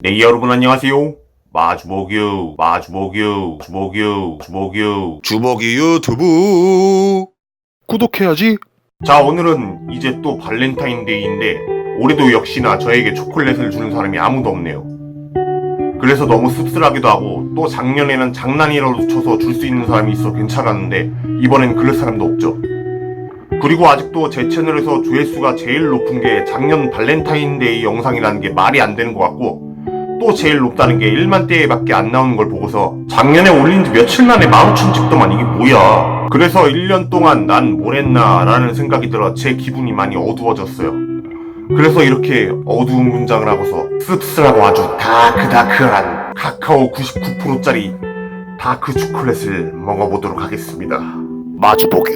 네 여러분 안녕하세요. 마주보규 마주보규 주보규 주보규 주먹이 유튜브 구독해야지. 자 오늘은 이제 또 발렌타인데이인데 올해도 역시나 저에게 초콜릿을 주는 사람이 아무도 없네요. 그래서 너무 씁쓸하기도 하고 또 작년에는 장난이라도 쳐서 줄 수 있는 사람이 있어 괜찮았는데 이번엔 그럴 사람도 없죠. 그리고 아직도 제 채널에서 조회수가 제일 높은 게 작년 발렌타인데이 영상이라는 게 말이 안 되는 것 같고 또 제일 높다는 게 1만대밖에 안 나오는 걸 보고서 작년에 올린 지 며칠 만에 15,000 찍더만 이게 뭐야? 그래서 1년 동안 난 뭘 했나 라는 생각이 들어 제 기분이 많이 어두워졌어요. 그래서 이렇게 어두운 문장을 하고서 씁쓸하고 아주 다크다크한 카카오 99%짜리 다크 초콜릿을 먹어보도록 하겠습니다. 마주보기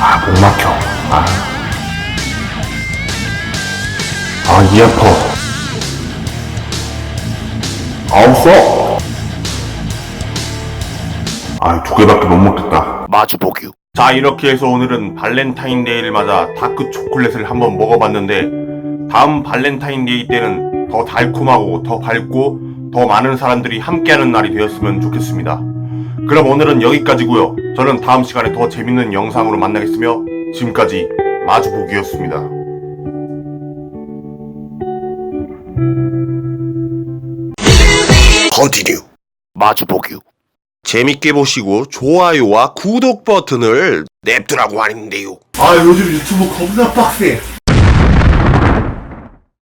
아, 목 막혀. 아. 아, 이 아파. 아, 없어. 아, 두 개밖에 못 먹겠다. 마주보기 자, 이렇게 해서 오늘은 발렌타인데이를 맞아 다크 초콜릿을 한번 먹어봤는데, 다음 발렌타인데이 때는 더 달콤하고 더 밝고 더 많은 사람들이 함께하는 날이 되었으면 좋겠습니다. 그럼 오늘은 여기까지고요. 저는 다음 시간에 더 재밌는 영상으로 만나겠으며, 지금까지 마주보기였습니다. 컨티뉴 마주보기 재밌게 보시고 좋아요와 구독 버튼을 냅두라고 하는데요 아, 요즘 유튜브 겁나 빡세.